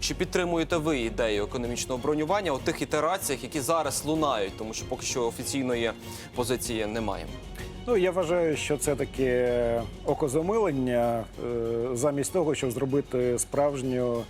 Чи підтримуєте ви ідею економічного бронювання у тих ітераціях, які зараз лунають, тому що поки що офіційної позиції немає? Ну я вважаю, що це таке окозамилення е, замість того, щоб зробити справжню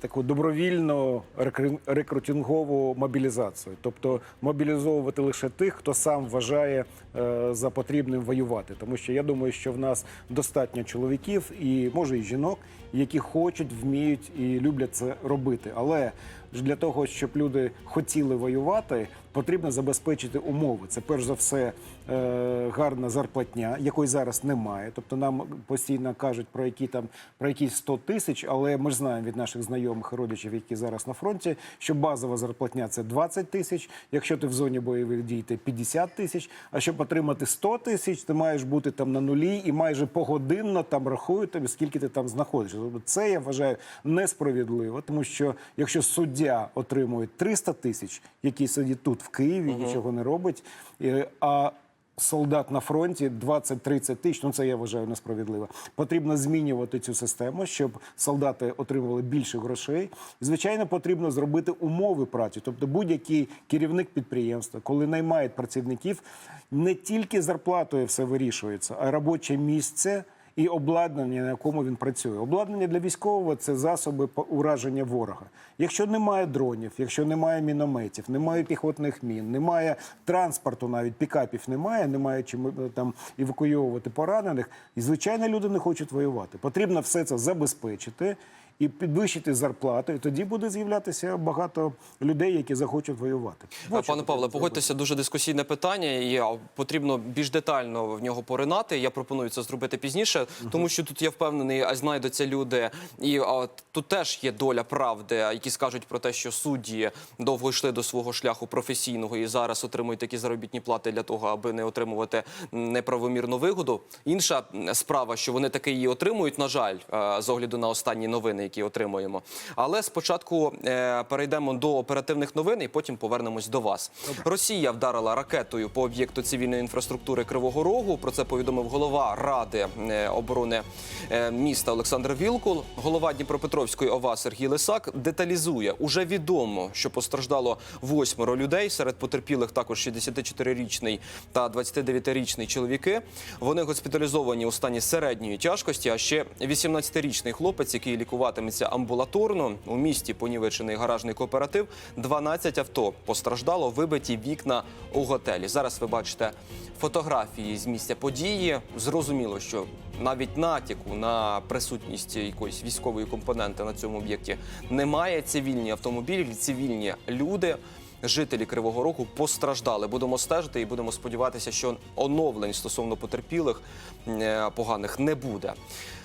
таку добровільну рекру- рекрутингову мобілізацію, тобто мобілізовувати лише тих, хто сам вважає е, за потрібним воювати. Тому що я думаю, що в нас достатньо чоловіків і може і жінок, які хочуть, вміють і люблять це робити. Але для того, щоб люди хотіли воювати, потрібно забезпечити умови. Це перш за все е, гарна зарплатня, якої зараз немає. Тобто нам постійно кажуть про які там про якісь 100 тисяч, але ми ж знаємо від наших знайомих родичів, які зараз на фронті, що базова зарплатня це 20 тисяч. Якщо ти в зоні бойових дій, то 50 тисяч. А щоб отримати 100 тисяч, ти маєш бути там на нулі і майже погодинно там рахують тобі, скільки ти там знаходишся. Тобто це я вважаю несправедливо, тому що якщо суддя отримує 300 тисяч, який сидить тут в Києві, нічого не робить, а солдат на фронті 20-30 тисяч, ну це я вважаю несправедливо. Потрібно змінювати цю систему, щоб солдати отримували більше грошей. Звичайно, потрібно зробити умови праці. Тобто, будь-який керівник підприємства, коли наймають працівників, не тільки зарплатою все вирішується, а й робоче місце. І обладнання, на якому він працює. Обладнання для військового це засоби ураження ворога. Якщо немає дронів, якщо немає мінометів, немає піхотних мін, немає транспорту, навіть пікапів немає, немає чим е, там евакуйовувати поранених. І звичайно, люди не хочуть воювати. Потрібно все це забезпечити і підвищити зарплату. І тоді буде з'являтися багато людей, які захочуть воювати. От Пане Павле, погодьтеся, дуже дискусійне питання, і потрібно більш детально в нього поринати. Я пропоную це зробити пізніше, тому що тут я впевнений, а знайдуться люди, і а, тут теж є доля правди, які скажуть про те, що судді довго йшли до свого шляху професійного і зараз отримують такі заробітні плати для того, аби не отримувати неправомірну вигоду. Інша справа, що вони таки її отримують, на жаль, е, з огляду на останні новини, які отримуємо. Але спочатку е, перейдемо до оперативних новин і потім повернемось до вас. Росія вдарила ракетою по об'єкту цивільної інфраструктури Кривого Рогу. Про це повідомив голова ради е, оборони е, міста Олександр Вілкул. Голова Дніпропетровської ОВА Сергій Лисак деталізує. Уже відомо, що постраждало восьмеро людей. Серед потерпілих також 64-річний та 29-річний чоловіки. Вони госпіталізовані у стані середньої тяжкості. А ще 18-річний хлопець, який лікуватиметься амбулаторно. У місті понівечений гаражний кооператив. 12 авто постраждало, вибиті вікна у готелі. Зараз ви бачите фотографії з місця події. Зрозуміло, що навіть натяку на присутність якоїсь військової компоненти на цьому об'єкті немає. Цивільні автомобілі, цивільні люди. Жителі Кривого Рогу постраждали. Будемо стежити і будемо сподіватися, що оновлень стосовно потерпілих е, поганих не буде.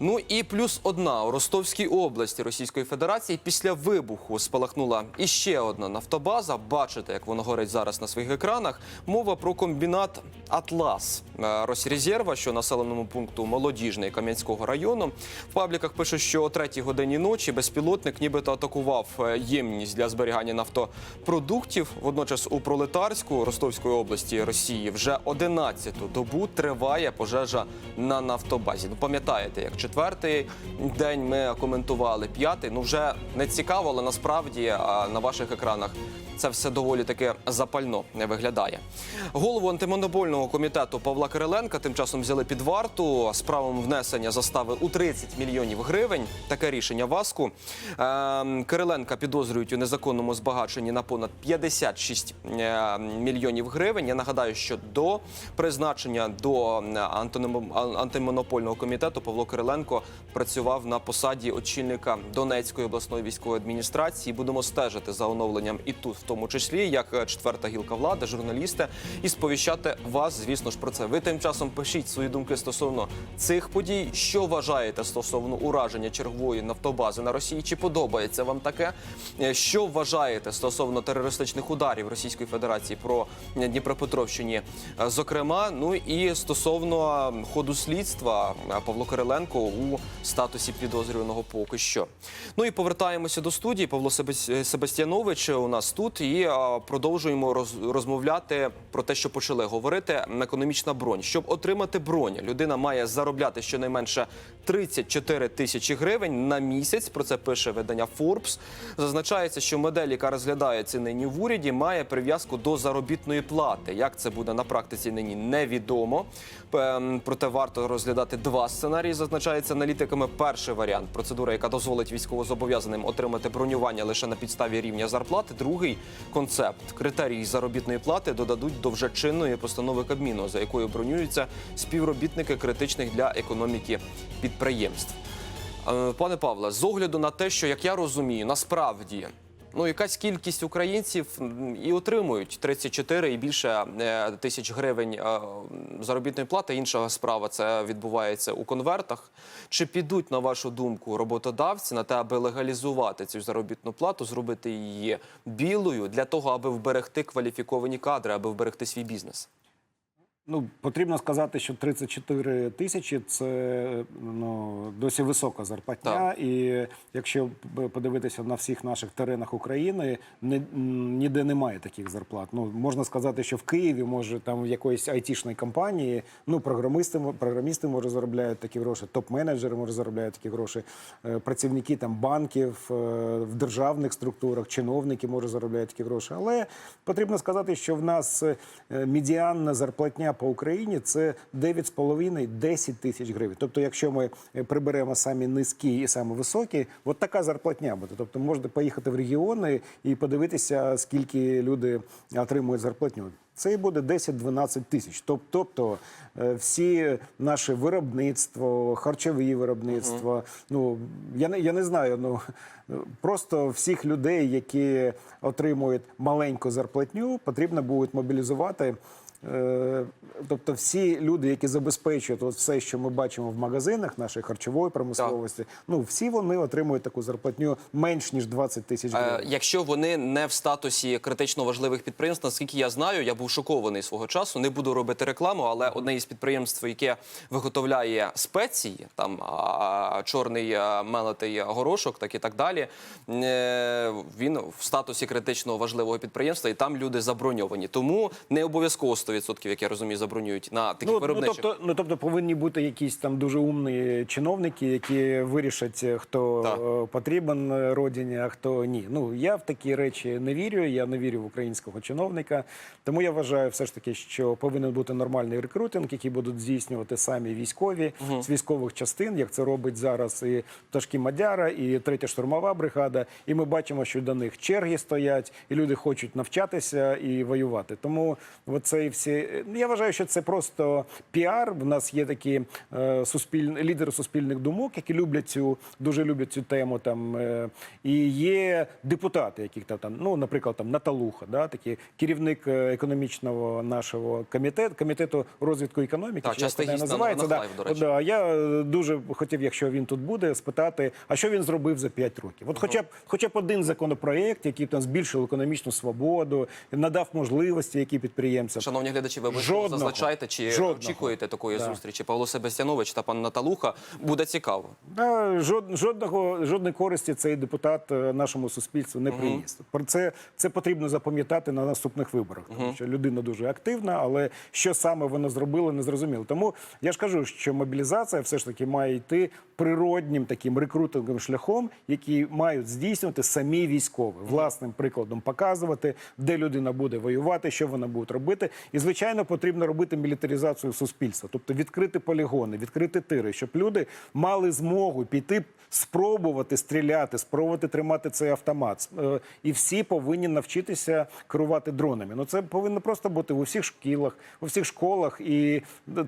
Ну і плюс одна у Ростовській області Російської Федерації після вибуху спалахнула іще одна нафтобаза. Бачите, як воно горить зараз на своїх екранах. Мова про комбінат Атлас е, Росрезерва, що населеному пункту Молодіжний Кам'янського району. В пабліках пишуть, що о третій годині ночі безпілотник нібито атакував е, ємність для зберігання нафтопродуктів. Водночас у Пролетарську Ростовської області Росії вже 11-ту добу триває пожежа на нафтобазі. Ну пам'ятаєте, як четвертий день ми коментували п'ятий. Ну вже не цікаво, але насправді на ваших екранах це все доволі таки запально не виглядає. Голову антимонопольного комітету Павла Кириленка тим часом взяли під варту з правом внесення застави у 30 мільйонів гривень. Таке рішення ВАСКу. Ем, Кириленка підозрюють у незаконному збагаченні на понад 56 е, мільйонів гривень. Я нагадаю, що до призначення до е, антимонопольного комітету Павло Кириленко працював на посаді очільника Донецької обласної військової адміністрації. Будемо стежити за оновленням і тут, в тому числі, як е, четверта гілка влади, журналісти, і сповіщати вас, звісно ж, про це. Ви тим часом пишіть свої думки стосовно цих подій. Що вважаєте стосовно ураження чергової нафтобази на Росії? Чи подобається вам таке? Е, Що вважаєте стосовно терористичних ударів Російської Федерації про Дніпропетровщині? Е, Зокрема, ну і стосовно ходу слідства е, Павло Кириленко у статусі підозрюваного поки що. Ну і повертаємося до студії. Павло Себастьянович у нас тут і продовжуємо роз- розмовляти про те, що почали говорити. Економічна бронь. Щоб отримати бронь, людина має заробляти щонайменше 34 тисячі гривень на місяць. Про це пише видання Forbes. Зазначається, що модель, яка розглядається нині в уряді, має прив'язку до заробітної плати. Як це буде на практиці, нині невідомо. Проте варто розглядати два сценарії. Зазначається аналітиками. Перший варіант процедура, яка дозволить військовозобов'язаним отримати бронювання лише на підставі рівня зарплати. Другий концепт критерії заробітної плати додадуть до вже чинної постанови Кабміну, за якою бронюються співробітники критичних для економіки підприємств. Е, Пане Павле, з огляду на те, що як я розумію, насправді. Ну, якась кількість українців і отримують 34 і більше е, тисяч гривень е, заробітної плати. Інша справа це відбувається у конвертах. Чи підуть, на вашу думку, роботодавці на те, аби легалізувати цю заробітну плату, зробити її білою для того, аби вберегти кваліфіковані кадри, аби вберегти свій бізнес? Ну, потрібно сказати, що 34 тисячі це ну, досі висока зарплатня. І якщо подивитися на всіх наших теренах України, не, ніде немає таких зарплат. Ну, можна сказати, що в Києві, може, там в якоїсь айтішної компанії, ну, програмісти, програмісти може заробляють такі гроші, топ-менеджери може заробляють такі гроші, е, працівники там банків, е, в державних структурах, чиновники може заробляють такі гроші. Але потрібно сказати, що в нас е, медіанна зарплатня по Україні це 9,5-10 тисяч гривень. Тобто, якщо ми е, приберемо самі низькі і самі високі, от така зарплатня буде. Тобто, можете поїхати в регіони і подивитися, скільки люди отримують зарплатню. Це і буде 10-12 тисяч. Тобто е, всі наше виробництво, харчові виробництва. Ну я не я не знаю. Ну просто всіх людей, які отримують маленьку зарплатню, потрібно буде мобілізувати. Е, Тобто, всі люди, які забезпечують от все, що ми бачимо в магазинах нашої харчової промисловості, ну всі вони отримують таку зарплатню менш ніж 20 тисяч Е, гривень. якщо вони не в статусі критично важливих підприємств, наскільки я знаю, я був шокований свого часу. Не буду робити рекламу, але одне із підприємств, яке виготовляє спеції, там чорний а, мелитий горошок, так і так далі. е, Він в статусі критично важливого підприємства, і там люди заброньовані. Тому не обов'язково 100%, як я розумію, забронюють на таких Ну, ну, тобто, ну тобто повинні бути якісь там дуже умні чиновники, які вирішать, хто Так. е, потрібен е, родині, а хто ні. Ну я в такі речі не вірю. Я не вірю в українського чиновника. Тому я вважаю, все ж таки, що повинен бути нормальний рекрутинг, який будуть здійснювати самі військові з військових частин, як це робить зараз і пташки Мадяра, і третя штурмова бригада. І ми бачимо, що до них черги стоять, і люди хочуть навчатися і воювати. Тому оце і всі я вважаю, що це просто піар. В нас є такі е, суспільні лідери суспільних думок, які люблять цю дуже люблять цю тему. Там е, і є депутати, яких там, ну, наприклад, там Наталуха, да, такий керівник е, економічного нашого комітету комітету розвитку економіки. Так, часто гість називається. на да. Хлайв. Да, я е, дуже хотів, якщо він тут буде, спитати, а що він зробив за 5 років? От хоча б хоча б один законопроєкт, який там збільшив економічну свободу, надав можливості, які підприємцям. Шановні глядачі, ви обов'язково Жодного. зазначайте, чи Жодного. очікуєте такої Да. зустрічі Павло Себастьянович та пан Наталуха. Буде цікаво. Да, жод- жодного жодної користі цей депутат е, нашому суспільству не приніс. Про це це потрібно запам'ятати на наступних виборах, тому що людина дуже активна, але що саме вона зробила, не зрозуміло. Тому я ж кажу, що мобілізація все ж таки має йти природнім таким рекрутинговим шляхом, який мають здійснювати самі військові, власним прикладом показувати, де людина буде воювати, що вона буде робити. І звичайно, потрібно робити мілітаризацію суспільства, тобто відкрити полігони, відкрити тири, щоб люди мали змогу піти спробувати стріляти, спробувати тримати цей автомат. Е, І всі повинні навчитися керувати дронами. Ну це повинно просто бути у всіх шкілах, у всіх школах і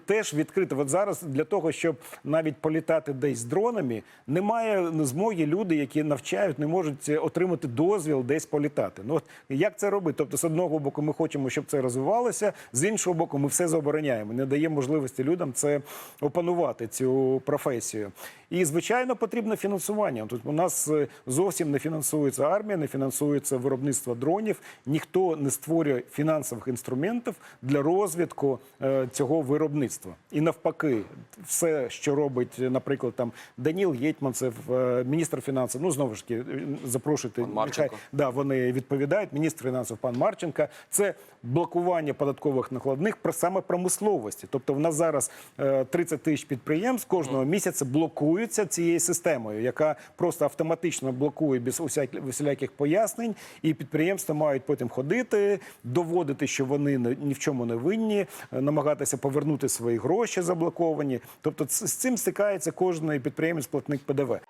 теж відкрито. От зараз для того, щоб навіть політати десь з дронами, немає змоги люди, які навчають, не можуть отримати дозвіл десь політати. Ну от як це робити? Тобто, з одного боку, ми хочемо, щоб це розвивалося, з іншого боку, ми все забороняємо, не даємо можливості людям це опанувати цю професію. І звичайно потрібно фінансування. Тут у нас е, зовсім не фінансується армія, не фінансується виробництво дронів. Ніхто не створює фінансових інструментів для розвитку е, цього виробництва. І навпаки, все, що робить, наприклад, там Даніл Єтьманцев, е, міністр фінансів. Ну знову ж таки, запрошуйте нехай да, вони відповідають. Міністр фінансів пан Марченка. Це блокування податкової податкових накладних про саме промисловості. Тобто, в нас зараз е, 30 тисяч підприємств кожного місяця блокуються цією системою, яка просто автоматично блокує без усіляких пояснень, і підприємства мають потім ходити, доводити, що вони ні в чому не винні, е, намагатися повернути свої гроші заблоковані. Тобто, з цим стикається кожен підприємець платник ПДВ.